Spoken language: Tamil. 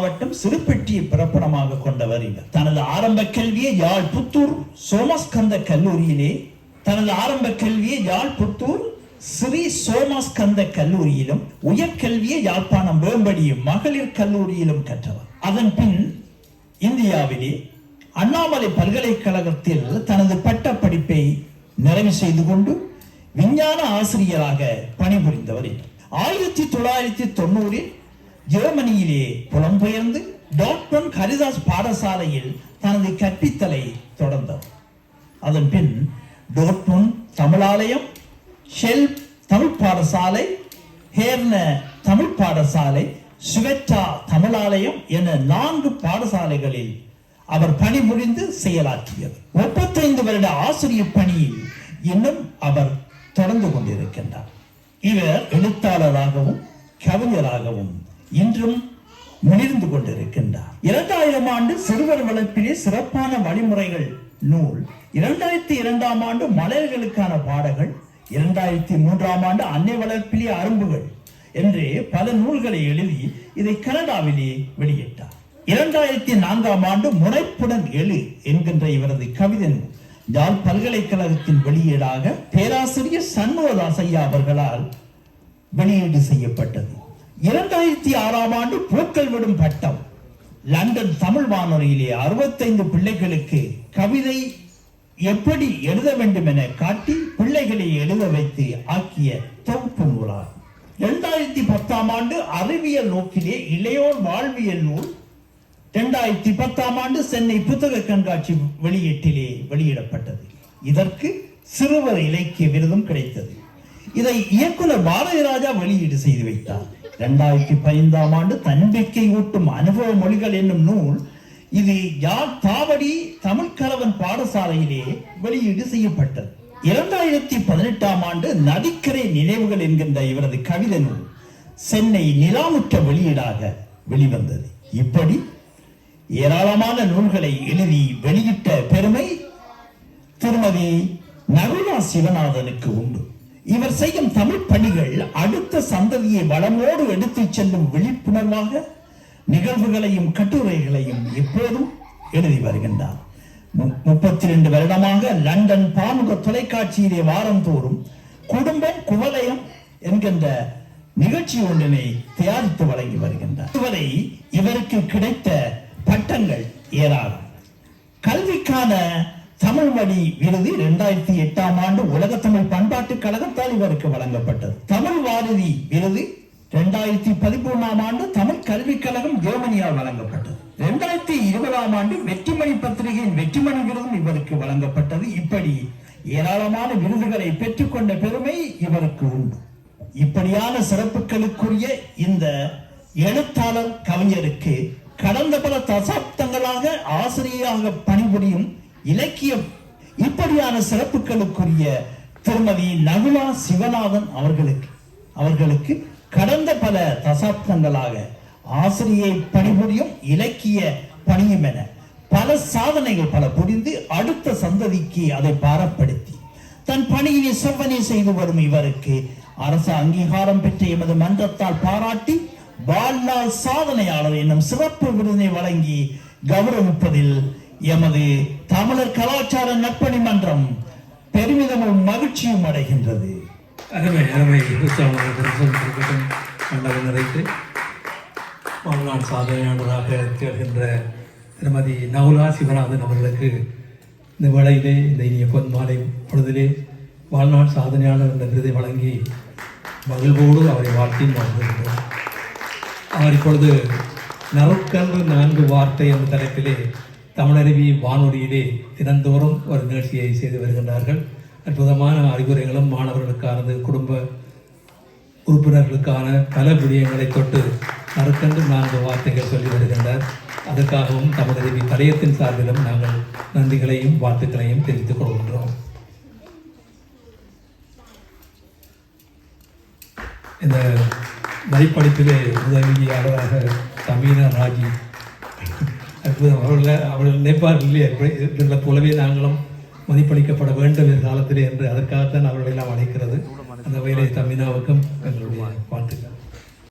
மாவட்டம் சிறுபெட்டியை பிறப்பிடமாக கொண்டவர் இவர். தனது ஆரம்ப கல்வியை யாழ் புத்தூர் சோமஸ்கந்த கல்லூரியிலே தனது ஆரம்ப கல்வியை யாழ் புத்தூர் ஸ்ரீ சோமஸ்கந்த கல்லூரியிலும் உயர்கல்வியை யாழ்ப்பாணம் வேம்படி மகளிர் கல்லூரியிலும் கற்றவர். அதன் பின் இந்தியாவிலே அண்ணாமலை பல்கலைக்கழகத்தில் தனது பட்ட படிப்பை நிறைவு செய்து கொண்டு விஞ்ஞான ஆசிரியராக பணிபுரிந்தவர் ஆயிரத்தி தொள்ளாயிரத்தி தொண்ணூறில் ஜெர்மனியிலே புலம்பெயர்ந்து டாக்டர் ஹரிதாஸ் பாடசாலையில் தனது கற்பித்தலை தொடர்ந்தார். அதன் பின் டோட்மன் தமிழாலயம் ஷெல் தமிழ் பாடசாலை ஹேர்ன தமிழ் பாடசாலை சுவெட்டா தமிழாலயம் என நான்கு பாடசாலைகளில் அவர் பணிபுரிந்து செயலாற்றியது. முப்பத்தைந்து வருட ஆசிரியர் பணியில் இன்னும் அவர் தொடர்ந்து கொண்டிருக்கின்றார். இவர் எழுத்தாளராகவும் கவிஞராகவும் இன்றும் முனிர்ந்து கொண்டிருக்கின்றார். இரண்டாயிரம் ஆண்டு சிறுவர் வளர்ப்பிலே சிறப்பான வழிமுறைகள் நூல். இரண்டாயிரத்தி இரண்டாம் ஆண்டு மலையர்களுக்கான பாடங்கள் இரண்டாயிரத்தி மூன்றாம் ஆண்டு அன்னை வளர்ப்பிலே அரும்புகள் என்று பல நூல்களை எழுதி இதை கனடாவிலே வெளியிட்டார். இரண்டாயிரத்தி நான்காம் ஆண்டு முனைப்புடன் எழு என்கின்ற இவரது கவிதை நூல் யாழ் பல்கலைக்கழகத்தின் வெளியீடாக பேராசிரியர் சண்முகதாஸ் ஐயா அவர்களால் வெளியீடு செய்யப்பட்டது. இரண்டாயிரத்தி ஆறாம் ஆண்டு பூக்கள் விடும் பட்டம். லண்டன் தமிழ் வானொலியிலே அறுபத்தைந்து பிள்ளைகளுக்கு கவிதை எப்படி எழுத வேண்டும் என காட்டி பிள்ளைகளை எழுத வைத்து ஆக்கிய தொகுப்பு நூலாகும். இரண்டாயிரத்தி பத்தாம் ஆண்டு அறிவியல் நோக்கிலே இளையோர் வாழ்வியல் நூல். இரண்டாயிரத்தி பத்தாம் ஆண்டு சென்னை புத்தக கண்காட்சி வெளியீட்டிலே வெளியிடப்பட்டது. இதற்கு சிறுவர் இலக்கிய விருதும் கிடைத்தது. இதை இயக்குனர் பாரதிராஜா வெளியீடு செய்து வைத்தார். இரண்டாயிரத்தி பதினைந்தாம் ஆண்டு தன்பிக்கை ஊட்டும் அனுபவ மொழிகள் என்னும் நூல் இது யாழ் தாவடி தமிழ் கலவன் பாடசாலையிலே வெளியீடு செய்யப்பட்டது. இரண்டாயிரத்தி பதினெட்டாம் ஆண்டு நதிக்கரை நினைவுகள் என்கின்ற இவரது கவிதை நூல் சென்னை நிலாமுற்ற வெளியீடாக வெளிவந்தது. இப்படி ஏராளமான நூல்களை எழுதி வெளியிட்ட பெருமை திருமதி நகுலா சிவநாதனுக்கு உண்டு. இவர் செய்யும் தமிழ் பணிகள் அடுத்த சந்ததியை வளமோடு எடுத்துச் செல்லும் விழிப்புணர்வாக நிகழ்வுகளையும் கட்டுரைகளையும் எப்போதும் எழுதி வருகின்றார். முப்பத்தி ரெண்டு வருடமாக லண்டன் பாமுக தொலைக்காட்சியிலே வாரந்தோறும் குடும்பம் குவலயம் என்கின்ற நிகழ்ச்சி ஒன்றினை தயாரித்து வழங்கி வருகின்றார். இதுவரை இவருக்கு கிடைத்த பட்டங்கள் ஏராளம். கல்விக்கான தமிழ் வழி விருது இரண்டாயிரத்தி எட்டாம் ஆண்டு உலக தமிழ் பண்பாட்டு கழகத்தால் இவருக்கு வழங்கப்பட்டது. தமிழ் வாரதி விருது இரண்டாயிரத்தி பதிமூணாம் ஆண்டு தமிழ் கல்விக் கழகம் ஜெர்மனியால் வழங்கப்பட்டது. இரண்டாயிரத்தி இருபதாம் ஆண்டு வெற்றிமணி பத்திரிகையின் வெற்றிமணி விருதும் இவருக்கு வழங்கப்பட்டது. இப்படி ஏராளமான விருதுகளை பெற்றுக்கொண்ட பெருமை இவருக்கு உண்டு. இப்படியான சிறப்புகளுக்குரிய இந்த எழுத்தாளர் கவிஞருக்கு கடந்த பல தசாப்தங்களாக ஆசிரியராக பணிபுரியும் இலக்கியம் இப்படியான சிறப்புகளுக்குரிய திருமதி நகுலா சிவநாதன் அவர்களுக்கு அவர்களுக்கு கடந்த பல தசாப்தங்களாக ஆசிரியை பணிபுரியும் இலக்கிய பணியும் என பல சாதனைகள் பல புரிந்து அடுத்த சந்ததிக்கு அதை பாரப்படுத்தி தன் பணியினை செவ்வனை செய்து வரும் இவருக்கு அரசு அங்கீகாரம் பெற்ற எமது மன்றத்தால் பாராட்டி வாழ்நாள் சாதனையாளர் என்னும் சிறப்பு விருதினை வழங்கி கௌரவிப்பதில் எமது தமிழர் கலாச்சார நட்பணி மன்றம் பெருமிதமும் மகிழ்ச்சியும் அடைகின்றது. அருமை அருமை. நிறைத்து வாழ்நாள் சாதனையாளராக திகழ்கின்ற திருமதி நவுலா சிவநாதன் அவர்களுக்கு இந்த வேளையிலே இந்த இனிய பொன் மாலை பொழுதிலே வாழ்நாள் சாதனையாளர் என்ற விருதை வழங்கி மகிழ்வோடு அவரை வாழ்த்தி வாழ்கின்றோம். அவர் இப்பொழுது நறுக்கன்று நான்கு வார்த்தை என்ற தலைப்பிலே தமிழருவி வானொலியிலே தினந்தோறும் ஒரு நிகழ்ச்சியை செய்து வருகின்றார்கள். அற்புதமான அறிவுரைகளும் மாணவர்களுக்கானது குடும்ப உறுப்பினர்களுக்கான பல விடயங்களை தொட்டு நறுக்கன்று நான்கு வார்த்தைகள் சொல்லி வருகின்றார். அதற்காகவும் தமிழருவி தலையத்தின் சார்பிலும் நாங்கள் நன்றிகளையும் வாழ்த்துக்களையும் தெரிவித்துக் கொள்கின்றோம். இந்த மதிப்பளிப்பிலே உதவியாளராக தமிழ ராஜி அவர்கள் அவர்கள் நினைப்பார்கள் இல்லையா போலவே நாங்களும் மதிப்பளிக்கப்பட வேண்டும் காலத்திலே என்று அதற்காகத்தான் அவர்களை எல்லாம் அழைக்கிறது. அந்த வகையிலே தமிழாவுக்கும் எங்களுடைய வாழ்த்துக்கள்.